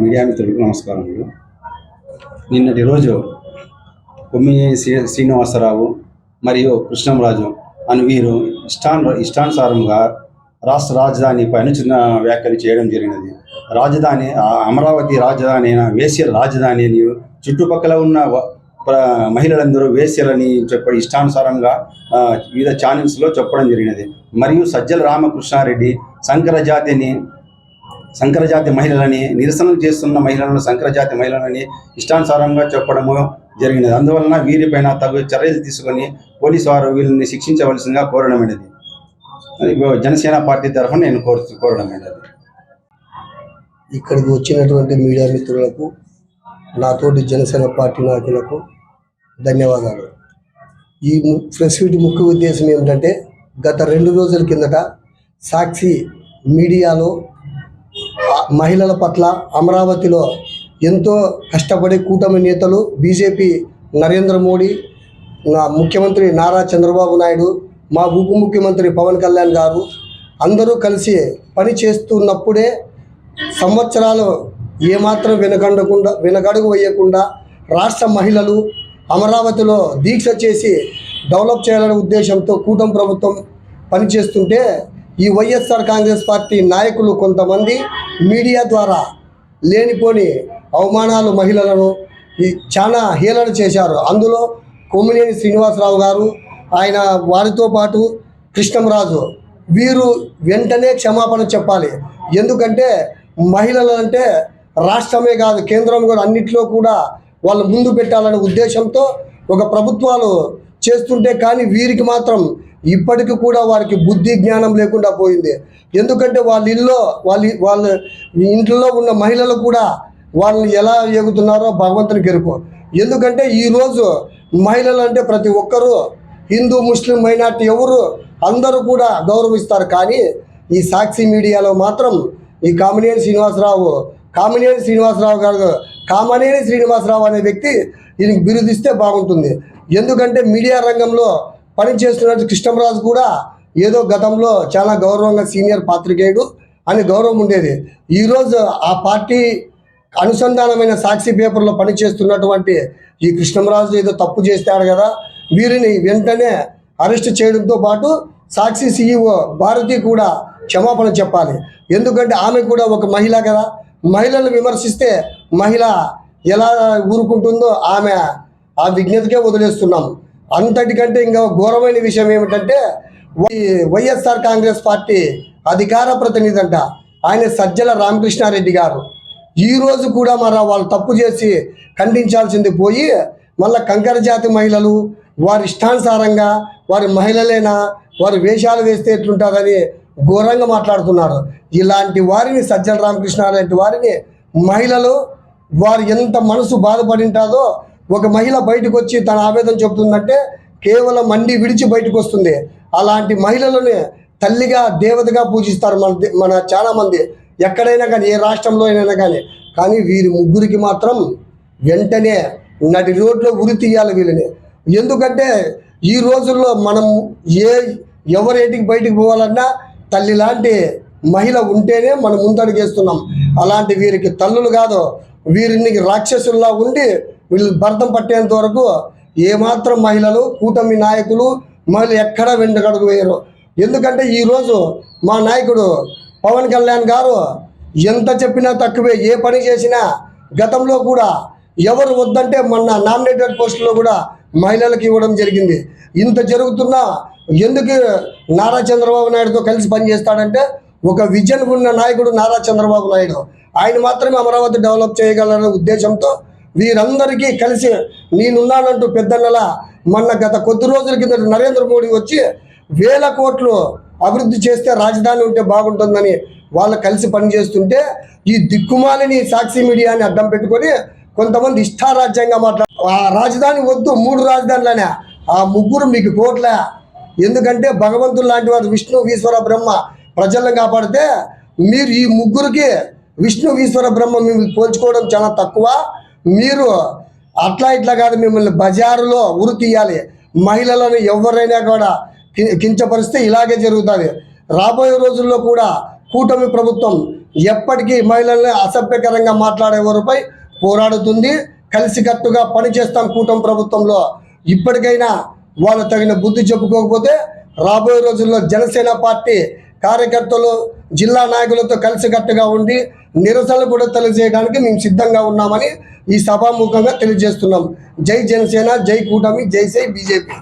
Media మిత్రులకు నమస్కారములు నిన్నటి రోజు కొమ్మినేని శ్రీ శ్రీనివాసరావు మరియు కృష్ణంరాజు అని వీరు ఇష్టాన్ ఇష్టానుసారంగా రాష్ట్ర రాజధాని పైన చిన్న వ్యాఖ్యలు చేయడం జరిగినది. రాజధాని ఆ అమరావతి రాజధాని అయిన వేశ్య రాజధాని అని చుట్టుపక్కల ఉన్న మహిళలందరూ వేశ్యలని చెప్ప ఇష్టానుసారంగా వివిధ ఛానల్స్లో చెప్పడం జరిగినది. మరియు సజ్జల రామకృష్ణారెడ్డి సంకరజాతిని సంకరజాతి మహిళలని నిరసనలు చేస్తున్న మహిళలను సంకరజాతి మహిళలని ఇష్టానుసారంగా చెప్పడము జరిగినది. అందువలన వీరిపైన తగు చర్యలు తీసుకొని పోలీసు వారు వీళ్ళని శిక్షించవలసిందిగా కోరడమైనది. జనసేన పార్టీ తరఫున నేను కోరు కోరడమైనది. ఇక్కడికి వచ్చినటువంటి మీడియా మిత్రులకు నాతోటి జనసేన పార్టీ నాయకులకు ధన్యవాదాలు. ఈ ము- ప్రెస్ మీట్ ముఖ్య ఉద్దేశం ఏమిటంటే గత రెండు రోజుల కిందట సాక్షి మీడియాలో మహిళల పట్ల అమరావతిలో ఎంతో కష్టపడే కూటమి నేతలు బీజేపీ నరేంద్ర మోడీ నా ముఖ్యమంత్రి నారా చంద్రబాబు నాయుడు మా ఉప ముఖ్యమంత్రి పవన్ కళ్యాణ్ గారు అందరూ కలిసి పని చేస్తున్నప్పుడే సంవత్సరాలు ఏమాత్రం వెనకండకుండా వెనకడుగు వేయకుండా రాష్ట్ర మహిళలు అమరావతిలో దీక్ష చేసి డెవలప్ చేయాలనే ఉద్దేశంతో కూటమి ప్రభుత్వం పనిచేస్తుంటే ఈ వైఎస్ఆర్ కాంగ్రెస్ పార్టీ నాయకులు కొంతమంది మీడియా ద్వారా లేనిపోని అవమానాలు మహిళలను ఈ చాలా హేళన చేశారు. అందులో కొమ్మినేని శ్రీనివాసరావు గారు ఆయన వారితో పాటు కృష్ణంరాజు వీరు వెంటనే క్షమాపణ చెప్పాలి. ఎందుకంటే మహిళలు అంటే రాష్ట్రమే కాదు కేంద్రం కూడా అన్నిట్లో కూడా వాళ్ళు ముందు పెట్టాలనే ఉద్దేశంతో ఒక ప్రభుత్వాలు చేస్తుంటే కానీ వీరికి మాత్రం ఇప్పటికి కూడా వారికి బుద్ధి జ్ఞానం లేకుండా పోయింది. ఎందుకంటే వాళ్ళ ఇల్లు వాళ్ళ వాళ్ళ ఇంట్లో ఉన్న మహిళలు కూడా వాళ్ళని ఎలా ఎగుతున్నారో భగవంతుని ఎరుకు ఎందుకంటే ఈరోజు మహిళలు అంటే ప్రతి ఒక్కరూ హిందూ ముస్లిం మైనార్టీ ఎవరు అందరూ కూడా గౌరవిస్తారు. కానీ ఈ సాక్షి మీడియాలో మాత్రం ఈ కామినేని శ్రీనివాసరావు కామినేని శ్రీనివాసరావు గారు కామనేని శ్రీనివాసరావు అనే వ్యక్తి దీనికి బిరుదిస్తే బాగుంటుంది. ఎందుకంటే మీడియా రంగంలో పనిచేస్తున్నట్టు కృష్ణంరాజు కూడా ఏదో గతంలో చాలా గౌరవంగా సీనియర్ పాత్రికేయుడు అని గౌరవం ఉండేది. ఈరోజు ఆ పార్టీ అనుసంధానమైన సాక్షి పేపర్లో పనిచేస్తున్నటువంటి ఈ కృష్ణంరాజు ఏదో తప్పు చేస్తాడు కదా వీరిని వెంటనే అరెస్ట్ చేయడంతో పాటు సాక్షి సీఈఓ భారతి కూడా క్షమాపణ చెప్పాలి. ఎందుకంటే ఆమె కూడా ఒక మహిళ కదా మహిళలను విమర్శిస్తే మహిళ ఎలా ఊరుకుంటుందో ఆమె ఆ విజ్ఞతకే వదిలేస్తున్నాం. అంతటికంటే ఇంకా ఘోరమైన విషయం ఏమిటంటే వై- వైఎస్ఆర్ కాంగ్రెస్ పార్టీ అధికార ప్రతినిధి అంట ఆయన సజ్జల రామకృష్ణారెడ్డి గారు. ఈ రోజు కూడా మరి వాళ్ళు తప్పు చేసి ఖండించాల్సింది పోయి మళ్ళీ కంకర జాతి మహిళలు వారి ఇష్టానుసారంగా వారి మహిళలేనా వారి వేషాలు వేస్తే ఎట్లుంటారని ఘోరంగా మాట్లాడుతున్నారు ఇలాంటి వారిని సజ్జల అనేటి వారిని మహిళలు వారు ఎంత మనసు బాధపడి ఒక మహిళ బయటకు వచ్చి తన ఆవేదన చెబుతుందంటే కేవలం మండి విడిచి బయటకు వస్తుంది అలాంటి మహిళలని తల్లిగా దేవతగా పూజిస్తారు మన మన చాలామంది. ఎక్కడైనా కానీ ఏ రాష్ట్రంలో అయినా కానీ. కానీ వీరి ముగ్గురికి మాత్రం వెంటనే నటి రోడ్లో ఉరి తీయాలి వీళ్ళని. ఎందుకంటే ఈ రోజుల్లో మనం ఏ ఎవరేటికి బయటికి పోవాలన్నా తల్లి లాంటి మహిళ ఉంటేనే మనం ముందడుగేస్తున్నాం. అలాంటి వీరికి తల్లులు కాదు వీరిని రాక్షసుల్లా ఉండి వీళ్ళు భర్తం పట్టేంత వరకు ఏమాత్రం మహిళలు కూటమి నాయకులు మహిళలు ఎక్కడ వెంటకడుగు వేయరు. ఎందుకంటే ఈరోజు మా నాయకుడు పవన్ కళ్యాణ్ గారు ఎంత చెప్పినా తక్కువే ఏ పని చేసినా గతంలో కూడా ఎవరు వద్దంటే మొన్న నామినేటెడ్ పోస్టులో కూడా మహిళలకు ఇవ్వడం జరిగింది. ఇంత జరుగుతున్నా ఎందుకు నారా చంద్రబాబు నాయుడుతో కలిసి పనిచేస్తాడంటే ఒక విజన్ ఉన్న నాయకుడు నారా చంద్రబాబు నాయుడు. ఆయన మాత్రమే అమరావతి డెవలప్ చేయగలనే ఉద్దేశంతో వీరందరికీ కలిసి నేనున్నానంటూ పెద్దన్నల మొన్న గత కొద్ది రోజుల కింద నరేంద్ర మోడీ వచ్చి వేల కోట్లు అభివృద్ధి చేస్తే రాజధాని ఉంటే బాగుంటుందని వాళ్ళు కలిసి పనిచేస్తుంటే ఈ దిక్కుమాలిని సాక్షి మీడియాని అడ్డం పెట్టుకొని కొంతమంది ఇష్టారాజ్యంగా మాట్లాడు ఆ రాజధాని వద్దు మూడు రాజధానులనే. ఆ ముగ్గురు మీకు కోట్లే. ఎందుకంటే భగవంతుడు లాంటి వారు విష్ణు ఈశ్వర బ్రహ్మ ప్రజలను కాపాడితే మీరు ఈ ముగ్గురికి విష్ణు ఈశ్వర బ్రహ్మ మిమ్మల్ని పోల్చుకోవడం చాలా తక్కువ. మీరు అట్లా ఇట్లా కాదు మిమ్మల్ని బజారులో ఉరి తీయాలి మహిళలను ఎవరైనా కూడా కించపరిస్తే ఇలాగే జరుగుతుంది. రాబోయే రోజుల్లో కూడా కూటమి ప్రభుత్వం ఎప్పటికీ మహిళల్ని అసభ్యకరంగా మాట్లాడే వారిపై పోరాడుతుంది. కలిసికట్టుగా పనిచేస్తాం కూటమి ప్రభుత్వంలో. ఇప్పటికైనా వాళ్ళు తగిన బుద్ధి చెప్పుకోకపోతే రాబోయే రోజుల్లో జనసేన పార్టీ కార్యకర్తలు జిల్లా నాయకులతో కలిసికట్టుగా ఉండి నిరసనలు కూడా తెలియజేయడానికి మేము సిద్ధంగా ఉన్నామని ఈ సభాముఖంగా తెలియజేస్తున్నాం. జై జనసేన జై కూటమి జై జై బీజేపీ.